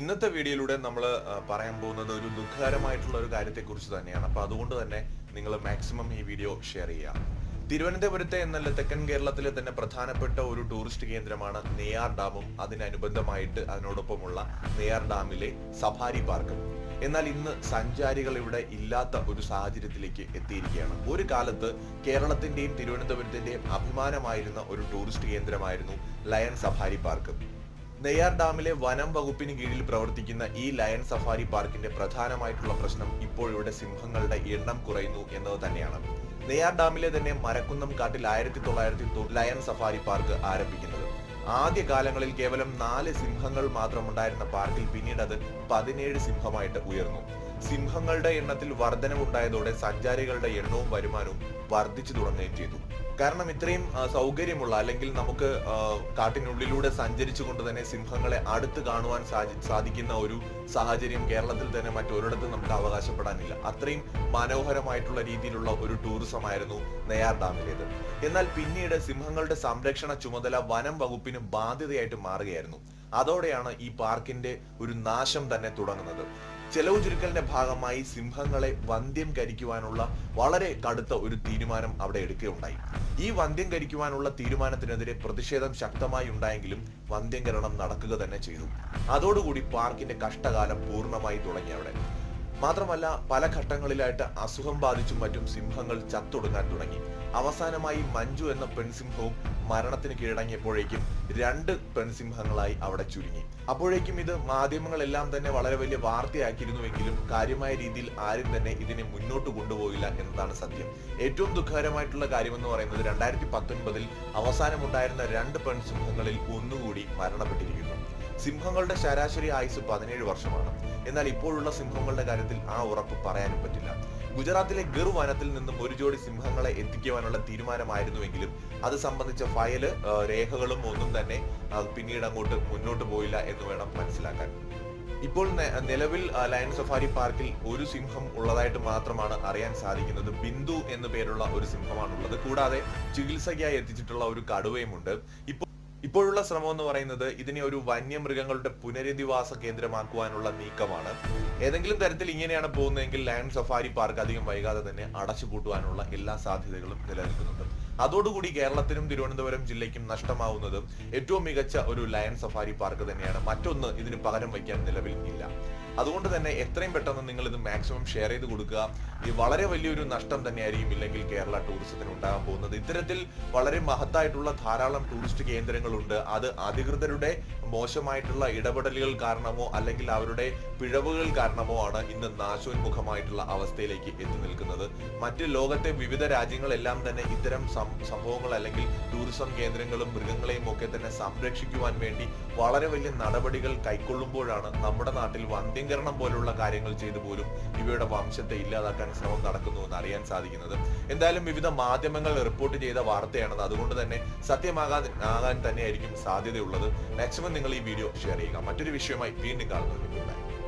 ഇന്നത്തെ വീഡിയോയിലൂടെ നമ്മൾ പറയാൻ പോകുന്നത് ഒരു ദുഃഖകരമായിട്ടുള്ള ഒരു കാര്യത്തെക്കുറിച്ച് തന്നെയാണ്. അപ്പോൾ അതുകൊണ്ട് തന്നെ നിങ്ങൾ മാക്സിമം ഈ വീഡിയോ ഷെയർ ചെയ്യുക. തിരുവനന്തപുരത്തെ എന്നല്ല തെക്കൻ കേരളത്തിലെ തന്നെ പ്രധാനപ്പെട്ട ഒരു ടൂറിസ്റ്റ് കേന്ദ്രമാണ് നെയ്യാർ ഡാമും. അതിനനുബന്ധമായിട്ട് അതിനോടൊപ്പമുള്ള നെയ്യാർ ഡാമിലെ സഫാരി പാർക്കും. എന്നാൽ ഇന്ന് സഞ്ചാരികൾ ഇവിടെ ഇല്ലാത്ത ഒരു സാഹചര്യത്തിലേക്ക് എത്തിയിരിക്കുകയാണ്. ഒരു കാലത്ത് കേരളത്തിന്റെയും തിരുവനന്തപുരത്തിന്റെയും അഭിമാനമായിരുന്ന ഒരു ടൂറിസ്റ്റ് കേന്ദ്രമായിരുന്നു ലയൺ സഫാരി പാർക്ക്. നെയ്യാർ ഡാമിലെ വനം വകുപ്പിന് കീഴിൽ പ്രവർത്തിക്കുന്ന ഈ ലയൺ സഫാരി പാർക്കിന്റെ പ്രധാനമായിട്ടുള്ള പ്രശ്നം ഇപ്പോൾ ഇവിടെ സിംഹങ്ങളുടെ എണ്ണം കുറയുന്നു എന്നത് തന്നെയാണ്. നെയ്യാർ ഡാമിലെ തന്നെ മരക്കുന്നം കാട്ടിൽ ആയിരത്തി തൊള്ളായിരത്തി ലയൺ സഫാരി പാർക്ക് ആരംഭിക്കുന്നത്. ആദ്യ കാലങ്ങളിൽ കേവലം നാല് സിംഹങ്ങൾ മാത്രമുണ്ടായിരുന്ന പാർക്കിൽ പിന്നീട് അത് പതിനേഴ് സിംഹമായിട്ട് ഉയർന്നു. സിംഹങ്ങളുടെ എണ്ണത്തിൽ വർധനവുണ്ടായതോടെ സഞ്ചാരികളുടെ എണ്ണവും വരുമാനവും വർദ്ധിച്ചു തുടങ്ങുകയും ചെയ്തു. കാരണം ഇത്രയും സൗകര്യമുള്ള അല്ലെങ്കിൽ നമുക്ക് കാട്ടിനുള്ളിലൂടെ കാട്ടിനുള്ളിലൂടെ സഞ്ചരിച്ചുകൊണ്ട് തന്നെ സിംഹങ്ങളെ അടുത്ത് കാണുവാൻ സാധിക്കുന്ന ഒരു സാഹചര്യം കേരളത്തിൽ തന്നെ മറ്റൊരിടത്തും നമുക്ക് അവകാശപ്പെടാനില്ല. അത്രയും മനോഹരമായിട്ടുള്ള രീതിയിലുള്ള ഒരു ടൂറിസം ആയിരുന്നു നെയ്യാർ ഡാമിലേത്. എന്നാൽ പിന്നീട് സിംഹങ്ങളുടെ സംരക്ഷണ ചുമതല വനം വകുപ്പിന് ബാധ്യതയായിട്ട് മാറുകയായിരുന്നു. അതോടെയാണ് ഈ പാർക്കിന്റെ ഒരു നാശം തന്നെ തുടങ്ങുന്നത്. ചെലവ് ചുരുക്കലിന്റെ ഭാഗമായി സിംഹങ്ങളെ വന്ധ്യം കരിക്കുവാനുള്ള വളരെ കടുത്ത ഒരു തീരുമാനം അവിടെ എടുക്കുകയുണ്ടായി. ഈ വന്ധ്യം കരിക്കുവാനുള്ള തീരുമാനത്തിനെതിരെ പ്രതിഷേധം ശക്തമായി ഉണ്ടായെങ്കിലും വന്ധ്യംകരണം നടക്കുക തന്നെ ചെയ്തു. അതോടുകൂടി പാർക്കിന്റെ കഷ്ടകാലം പൂർണമായി തുടങ്ങി അവിടെ. മാത്രമല്ല പല ഘട്ടങ്ങളിലായിട്ട് അസുഖം ബാധിച്ചും മറ്റും സിംഹങ്ങൾ ചത്തൊടുങ്ങാൻ തുടങ്ങി. അവസാനമായി മഞ്ജു എന്ന പെൺസിംഹവും മരണത്തിന് കീഴടങ്ങിയപ്പോഴേക്കും രണ്ട് പെൺസിംഹങ്ങളായി അവിടെ ചുരുങ്ങി. അപ്പോഴേക്കും ഇത് മാധ്യമങ്ങളെല്ലാം തന്നെ വളരെ വലിയ വാർത്തയാക്കിയിരുന്നുവെങ്കിലും കാര്യമായ രീതിയിൽ ആരും തന്നെ ഇതിനെ മുന്നോട്ട് കൊണ്ടുപോയില്ല എന്നതാണ് സത്യം. ഏറ്റവും ദുഃഖകരമായിട്ടുള്ള കാര്യമെന്ന് പറയുന്നത് രണ്ടായിരത്തി പത്തൊൻപതിൽ അവസാനമുണ്ടായിരുന്ന രണ്ട് പെൺസിംഹങ്ങളിൽ ഒന്നുകൂടി മരണപ്പെട്ടിരിക്കുന്നു. സിംഹങ്ങളുടെ ശരാശരി ആയുസ് പതിനേഴ് വർഷമാണ്. എന്നാൽ ഇപ്പോഴുള്ള സിംഹങ്ങളുടെ കാര്യത്തിൽ ആ ഉറപ്പ് പറയാനും പറ്റില്ല. ഗുജറാത്തിലെ ഗിർ വനത്തിൽ നിന്നും ഒരു ജോഡി സിംഹങ്ങളെ എത്തിക്കുവാനുള്ള തീരുമാനമായിരുന്നുവെങ്കിലും അത് സംബന്ധിച്ച ഫയൽ രേഖകളും ഒന്നും തന്നെ പിന്നീട് അങ്ങോട്ട് മുന്നോട്ട് പോയില്ല എന്ന് വേണം മനസ്സിലാക്കാൻ. ഇപ്പോൾ നിലവിൽ ലയൺ സഫാരി പാർക്കിൽ ഒരു സിംഹം ഉള്ളതായിട്ട് മാത്രമാണ് അറിയാൻ സാധിക്കുന്നത്. ബിന്ദു എന്നു പേരുള്ള ഒരു സിംഹമാണുള്ളത്. കൂടാതെ ചികിത്സയ്ക്കായി എത്തിച്ചിട്ടുള്ള ഒരു കടുവയുമുണ്ട്. ഇപ്പോൾ ഇപ്പോഴുള്ള ശ്രമം എന്ന് പറയുന്നത് ഇതിനെ ഒരു വന്യമൃഗങ്ങളുടെ പുനരധിവാസ കേന്ദ്രമാക്കുവാനുള്ള നീക്കമാണ്. ഏതെങ്കിലും തരത്തിൽ ഇങ്ങനെയാണ് പോകുന്നതെങ്കിൽ ലയൺ സഫാരി പാർക്ക് അധികം വൈകാതെ തന്നെ അടച്ചുപൂട്ടുവാനുള്ള എല്ലാ സാധ്യതകളും നിലനിൽക്കുന്നുണ്ട്. അതോടുകൂടി കേരളത്തിനും തിരുവനന്തപുരം ജില്ലയ്ക്കും നഷ്ടമാവുന്നതും ഏറ്റവും മികച്ച ഒരു ലയൺ സഫാരി പാർക്ക് തന്നെയാണ്. മറ്റൊന്ന് ഇതിന് പകരം വയ്ക്കാൻ നിലവിൽ ഇല്ല. അതുകൊണ്ട് തന്നെ എത്രയും പെട്ടെന്ന് നിങ്ങൾ ഇത് മാക്സിമം ഷെയർ ചെയ്ത് കൊടുക്കുക. ഇത് വളരെ വലിയൊരു നഷ്ടം തന്നെയായിരിക്കും ഇല്ലെങ്കിൽ കേരള ടൂറിസത്തിന് ഉണ്ടാകാൻ പോകുന്നത്. ഇത്തരത്തിൽ വളരെ മഹത്തായിട്ടുള്ള ധാരാളം ടൂറിസ്റ്റ് കേന്ദ്രങ്ങളുണ്ട്. അത് അധികൃതരുടെ മോശമായിട്ടുള്ള ഇടപെടലുകൾ കാരണമോ അല്ലെങ്കിൽ അവരുടെ പിഴവുകൾ കാരണമോ ആണ് ഇന്ന് നാശോന്മുഖമായിട്ടുള്ള അവസ്ഥയിലേക്ക് എത്തി നിൽക്കുന്നത്. മറ്റ് ലോകത്തെ വിവിധ രാജ്യങ്ങളെല്ലാം തന്നെ ഇത്തരം സംഭവങ്ങൾ അല്ലെങ്കിൽ ടൂറിസം കേന്ദ്രങ്ങളും മൃഗങ്ങളെയും ഒക്കെ തന്നെ സംരക്ഷിക്കുവാൻ വേണ്ടി വളരെ വലിയ നടപടികൾ കൈക്കൊള്ളുമ്പോഴാണ് നമ്മുടെ നാട്ടിൽ വന്ധ്യംകരണം പോലുള്ള കാര്യങ്ങൾ ചെയ്തു പോലും ഇവയുടെ വംശത്തെ ഇല്ലാതാക്കാൻ ശ്രമം നടക്കുന്നു എന്ന് അറിയാൻ സാധിക്കുന്നത്. എന്തായാലും വിവിധ മാധ്യമങ്ങൾ റിപ്പോർട്ട് ചെയ്ത വാർത്തയാണത്. അതുകൊണ്ട് തന്നെ സത്യമാകാൻ ആകാൻ തന്നെയായിരിക്കും സാധ്യതയുള്ളത്. മാക്സിമം നിങ്ങൾ ഈ വീഡിയോ ഷെയർ ചെയ്യുക. മറ്റൊരു വിഷയമായി വീണ്ടും കാണുന്നത്